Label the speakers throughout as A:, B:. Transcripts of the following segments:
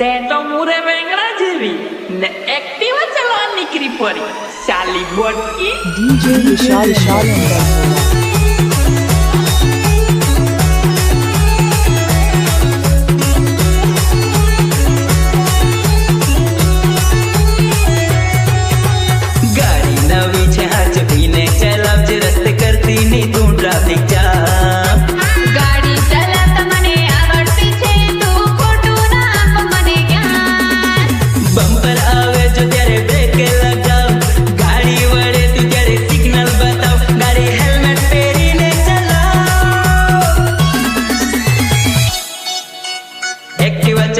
A: સે તો
B: મુરે વેંગડા જેવી ને
A: એક્ટિવા ચલાવવા નીકળી પડી ચાલી ગોટકી ડીજે વિશાલ શાલ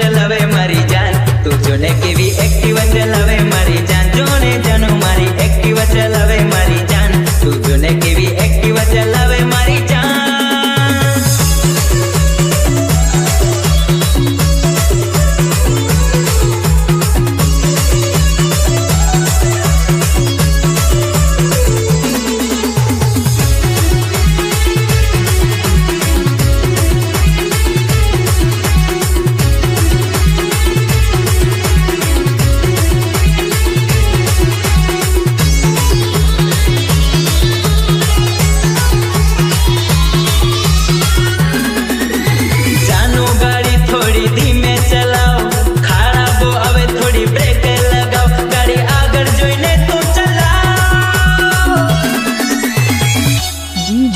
A: ચલાવે મારી જાન. તું જોને કેવી એક્ટિવા ચલાવે મારી જાન.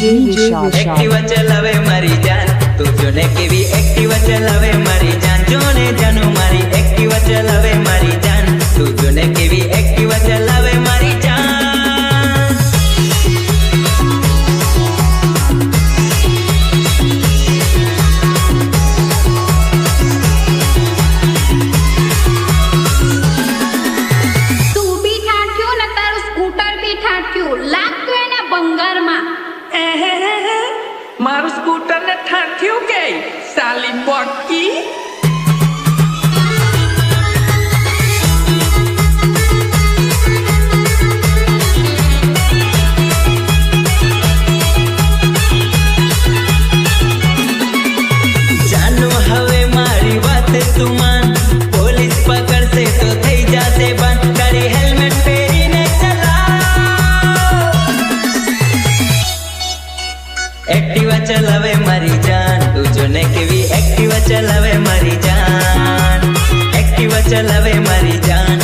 C: DJ Vishal
A: એક્ટિવા ચલાવે મારી જાન તું જોને કેવી એક્ટિવા ચલાવે મારી મારું
B: સ્કૂટર
D: ને ઠાઠ્યું કે સાલી બોટકી
A: ચલાવે મારી જાન. તું જોને કેવી એક્ટિવા ચલાવે મારી જાન. એક્ટિવા ચલાવે મારી જાન.